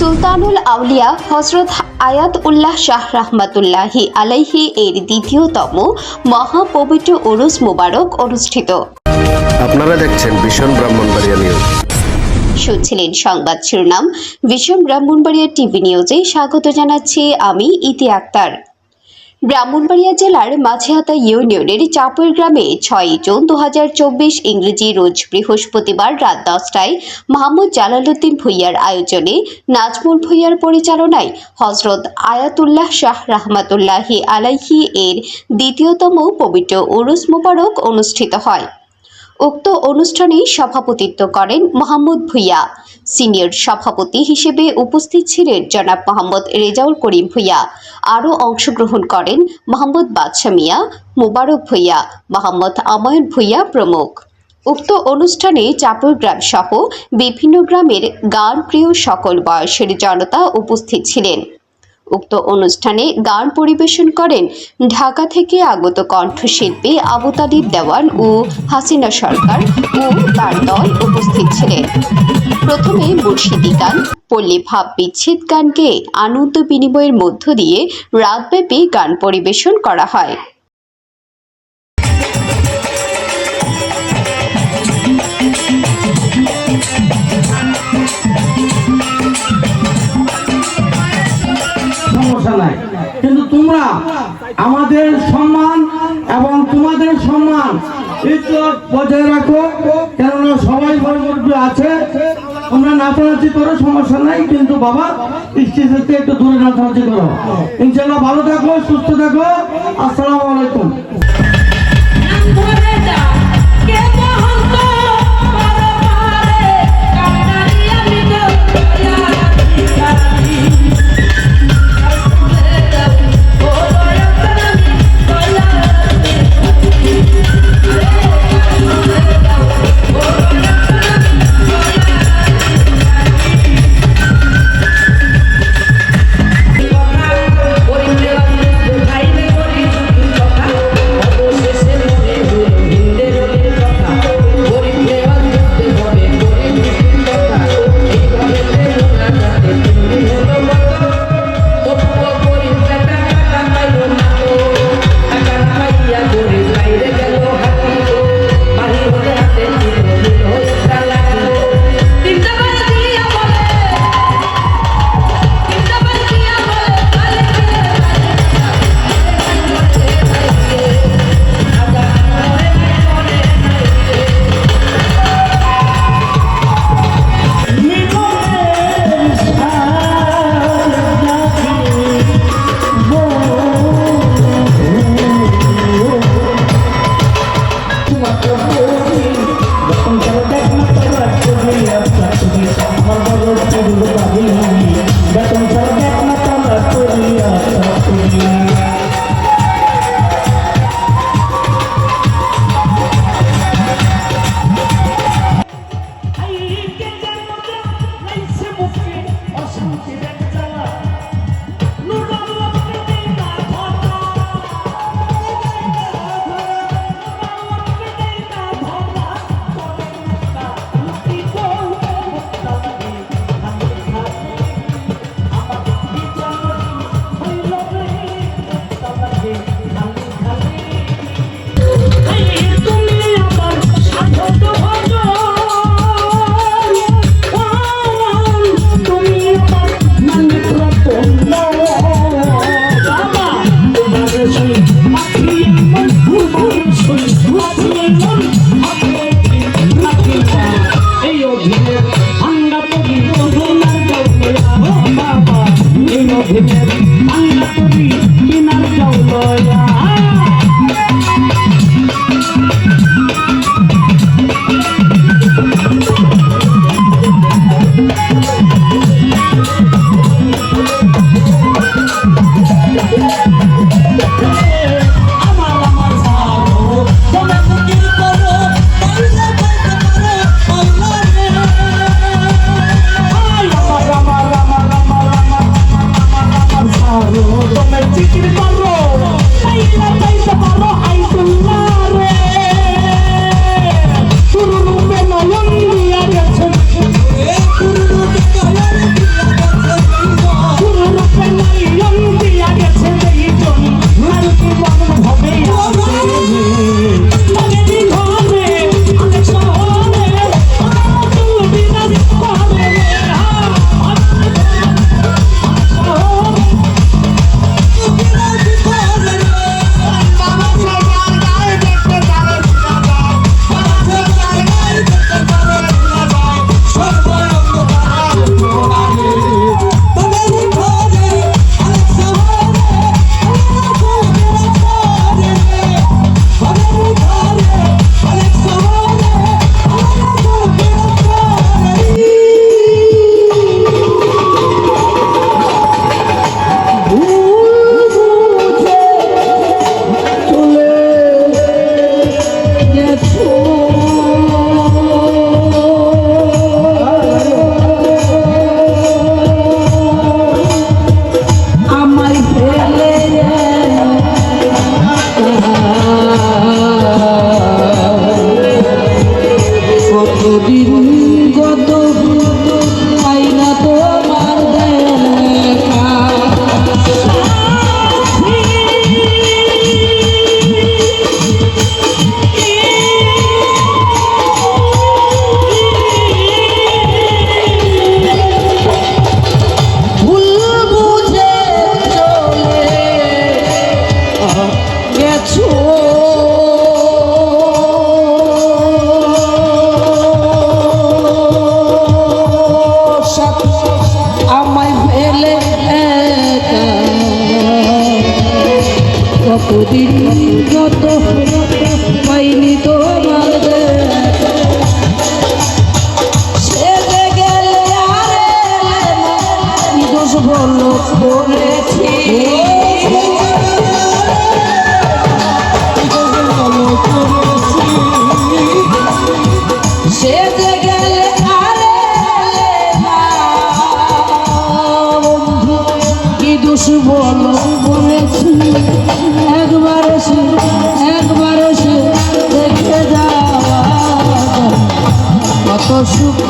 সুলতানুল আউলিয়া হজরত আয়াত উল্লাহ শাহ রহমতুল্লাহি আলাইহি এর দ্বিতীয়তম মহাপবিত্র উরুস মোবারক অনুষ্ঠিত। আপনারা দেখছেন ভীষণ ব্রাহ্মণবাড়িয়া নিউজ শুনছিলেন সংবাদ শিরোনাম ভীষণ ব্রাহ্মণবাড়িয়া টিভি নিউজে স্বাগত জানাচ্ছি আমি ইতি আক্তার। ব্রাহ্মণবাড়িয়া জেলার মাঝেহাতা ইউনিয়নের চাপুর গ্রামে ছয় জুন দু হাজার চব্বিশ ইংরেজি রোজ বৃহস্পতিবার রাত দশটায় মাহমুদ জালালউদ্দিন ভুইয়ার আয়োজনে নাজমুল ভুইয়ার পরিচালনায় হজরত আয়াতুল্লাহ শাহ রাহমাতুল্লাহি আলাইহি এর দ্বিতীয়তম পবিত্র উরুস মোবারক অনুষ্ঠিত হয়। উক্ত অনুষ্ঠানে সভাপতিত্ব করেন মোহাম্মদ ভুইয়া। সিনিয়র সভাপতি হিসেবে উপস্থিত ছিলেন জনাব মোহাম্মদ রেজাউল করিম ভুইয়া। আরও অংশগ্রহণ করেন মোহাম্মদ বাদশা মিয়া, মুবারক ভুইয়া, মোহাম্মদ আমায়ন ভুইয়া প্রমুখ। উক্ত অনুষ্ঠানে চাপুর গ্রাম সহ বিভিন্ন গ্রামের গান প্রিয় সকল বয়সের জনতা উপস্থিত ছিলেন। উক্ত অনুষ্ঠানে গান পরিবেশন করেন ঢাকা থেকে আগত কণ্ঠশিল্পী আবুতালিব দেওয়ান ও হাসিনা সরকার ও তার দল উপস্থিত ছিলেন। প্রথমে মুর্শিদি গান, পল্লী ভাব বিচ্ছেদ গানকে আনন্দ বিনিময়ের মধ্য দিয়ে রাতব্যাপী গান পরিবেশন করা হয়। আমাদের সম্মান এবং তোমাদের সম্মান। ইজ্জত বজায় রাখো, কেননা সবাই বড় আছে। তোমরা নাচানাচি করো, সমস্যা নাই, কিন্তু বাবা স্টেজ থেকে একটু দূরে নাচানাচি করো। ইনশাল্লাহ ভালো থাকো, সুস্থ থাকো। আসসালামু আলাইকুম। অসুখ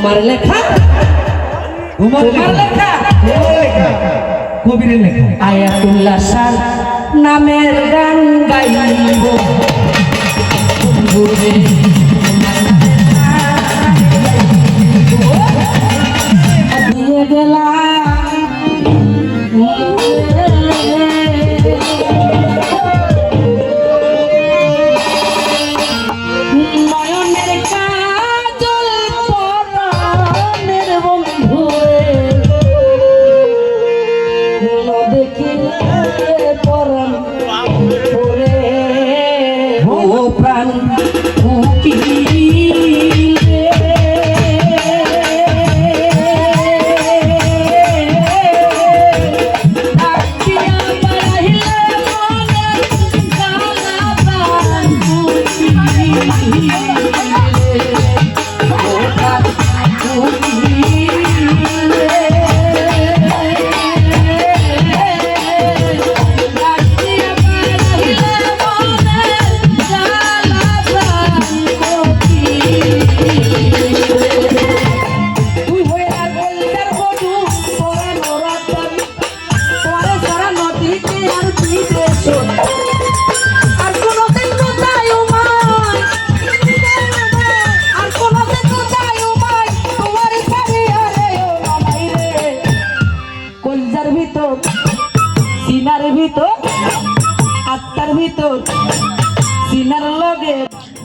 তোমার লেখা। তোমার লেখা। কবিরের লেখা। আয়াতুল্লাহ নামের গান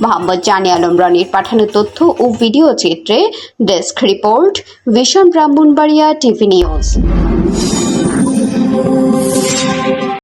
মোহাম্মদ জানি আলম রনির পাঠানো তথ্য ও ভিডিও চিত্রে desk report, vision Brahmanbaria TV news.